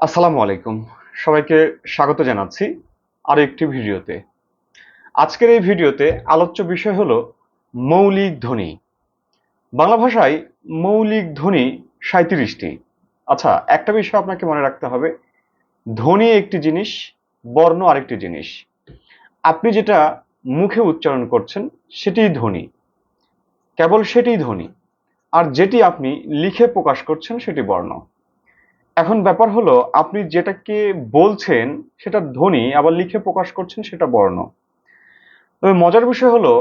আসসালামু আলাইকুম। সবাইকে স্বাগত জানাচ্ছি আরও একটি ভিডিওতে। আজকের এই ভিডিওতে আলোচ্য বিষয় হলো মৌলিক ধ্বনি। বাংলা ভাষায় মৌলিক ধ্বনি সাঁত্রিশটি আচ্ছা একটা বিষয় আপনাকে মনে রাখতে হবে। ধ্বনি একটি জিনিস, বর্ণ আরেকটি জিনিস। আপনি যেটা মুখে উচ্চারণ করছেন, সেটিই ধ্বনি। কেবল সেটিই ধ্বনি। আর যেটি আপনি লিখে প্রকাশ করছেন, সেটি বর্ণ। এখন ব্যাপার হলো, আপনি যেটাকে বলছেন সেটা ধ্বনি, আবার লিখে প্রকাশ করছেন সেটা বর্ণ। তবে মজার বিষয় হলো,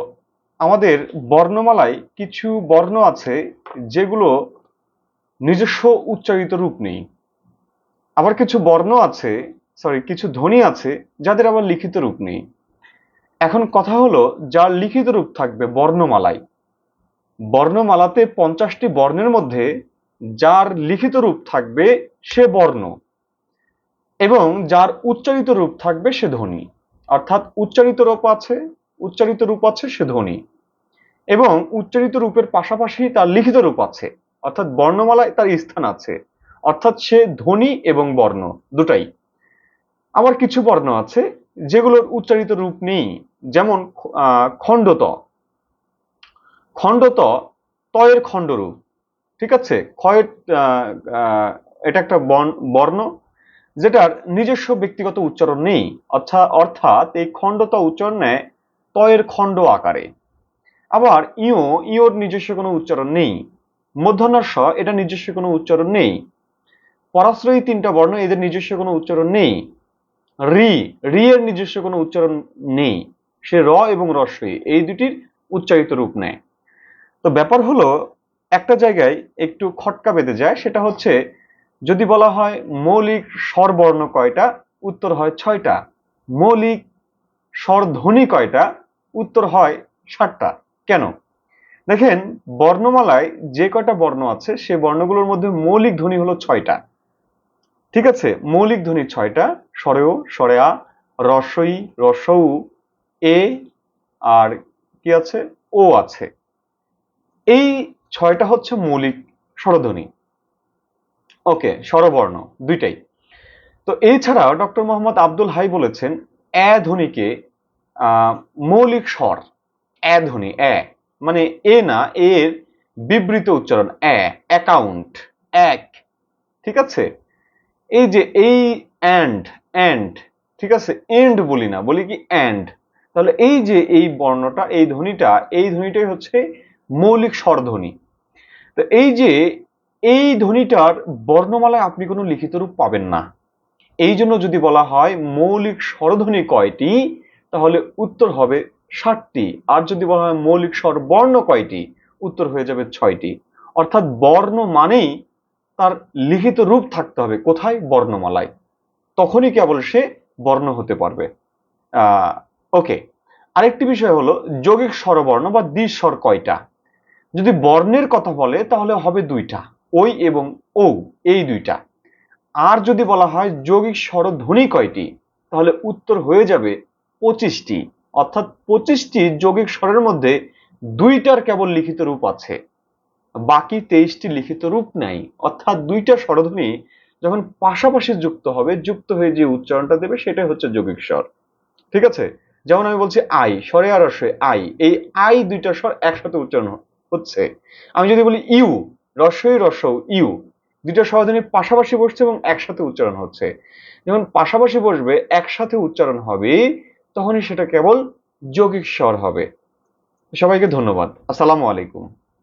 আমাদের বর্ণমালায় কিছু বর্ণ আছে যেগুলো নিজস্ব উচ্চারিত রূপ নেই। আবার কিছু বর্ণ আছে সরি কিছু ধ্বনি আছে যাদের আবার লিখিত রূপ নেই। এখন কথা হলো, যার লিখিত রূপ থাকবে বর্ণমালায়, বর্ণমালাতে পঞ্চাশটি বর্ণের মধ্যে যার লিখিত রূপ থাকবে সে বর্ণ এবং যার উচ্চারিত রূপ থাকবে সে ধ্বনি। অর্থাৎ উচ্চারিত রূপ আছে, উচ্চারিত রূপ আছে, সে ধ্বনি। এবং উচ্চারিত রূপের পাশাপাশি তার লিখিত রূপ আছে, অর্থাৎ বর্ণমালায় তার স্থান আছে, অর্থাৎ সে ধ্বনি এবং বর্ণ দুটাই। আবার কিছু বর্ণ আছে যেগুলোর উচ্চারিত রূপ নেই, যেমন খণ্ডত। খণ্ডত তয়ের খণ্ডরূপ। ঠিক আছে? ক্ষয়ের এটা একটা বর্ণ যেটার নিজস্ব ব্যক্তিগত উচ্চারণ নেই। অর্থাৎ অর্থাৎ এই খণ্ডত উচ্চারণ নেয় তয়ের খণ্ড আকারে। আবার ইও, ইওর নিজস্ব কোনো উচ্চারণ নেই। মধ্যাহ্নস্ব এটা নিজস্ব কোনো উচ্চারণ নেই। পরাশ্রয়ী তিনটা বর্ণ, এদের নিজস্ব কোনো উচ্চারণ নেই। রি রি এর নিজস্ব কোনো উচ্চারণ নেই। সে র এবং রস্বই এই দুটির উচ্চারিত রূপ নেয়। তো ব্যাপার হলো একটা জায়গায় একটু খটকা বেঁধে যায়, সেটা হচ্ছে যদি বলা হয় মৌলিক স্বরবর্ণ কয়টা, উত্তর হয় ছয়টা। মৌলিক স্বরধ্বনি কয়টা, উত্তর হয় ষাটটা কেন? দেখেন, বর্ণমালায় যে কয়টা বর্ণ আছে, সে বর্ণগুলোর মধ্যে মৌলিক ধ্বনি হলো ছয়টা। ঠিক আছে, মৌলিক ধ্বনি ছয়টা, স্বরেও স্বরেয়া, রসই, রসৌ, এ, আর কি আছে? ও আছে। এই ছয়টা হচ্ছে মৌলিক স্বরধ্বনি। ওকে, স্বরবর্ণ, দুইটাই। তো এছাড়াও ডক্টর মোহাম্মদ আব্দুল হাই বলেছেন, এ ধ্বনিকে মৌলিক স্বর, এ ধ্বনি, এ মানে এ না, এর বিবৃত উচ্চারণ, এ অ্যাকাউন্ট এক, ঠিক আছে? এই যে এই অ্যান্ড অ্যান্ড ঠিক আছে? এন্ড বলি না, বলি কি অ্যান্ড তাহলে এই যে এই বর্ণটা, এই ধ্বনিটা, এই ধ্বনিটাই হচ্ছে মৌলিক স্বরধ্বনি। তো এই যে, এই ধ্বনিটার বর্ণমালায় আপনি কোনো লিখিত রূপ পাবেন না। এই জন্য যদি বলা হয় মৌলিক স্বরধ্বনি কয়টি, তাহলে উত্তর হবে ষাটটি। আর যদি বলা হয় মৌলিক স্বর বর্ণ কয়টি, উত্তর হয়ে যাবে ছয়টি। অর্থাৎ বর্ণ মানেই তার লিখিত রূপ থাকতে হবে কোথায়? বর্ণমালায়। তখনই কেবল সে বর্ণ হতে পারবে। ওকে। আরেকটি বিষয় হলো যৌগিক স্বরবর্ণ বা দ্বিস্বর কয়টা? যদি বর্ণের কথা বলে, তাহলে হবে দুইটা ওই এবং ও এই দুইটা। আর যদি বলা হয় যৌগিক স্বরধ্বনি কয়টি, তাহলে উত্তর হয়ে যাবে পঁচিশটি। অর্থাৎ পঁচিশটি যৌগিক স্বরের মধ্যে দুইটার কেবল লিখিত রূপ আছে। বাকি তেইশটি লিখিত রূপ নাই। অর্থাৎ দুইটা স্বরধ্বনি যখন পাশাপাশি যুক্ত হবে, যুক্ত হয়ে যে উচ্চারণটা দেবে, সেটাই হচ্ছে যৌগিক স্বর। ঠিক আছে? যেমন আমি বলছি আই, স্বরে আর আই, এই আই দুইটা স্বর একসাথে উচ্চারণ হচ্ছে। আমি যদি বলি ইউ, রসই রস, ইউ, দুইটা স্বরধ্বনি পাশাপাশি বসছে এবং একসাথে উচ্চারণ হচ্ছে। যখন পাশাপাশি বসবে, একসাথে উচ্চারণ হবে, তখনই সেটা কেবল যৌগিক স্বর হবে। সবাইকে ধন্যবাদ। আসসালামু আলাইকুম।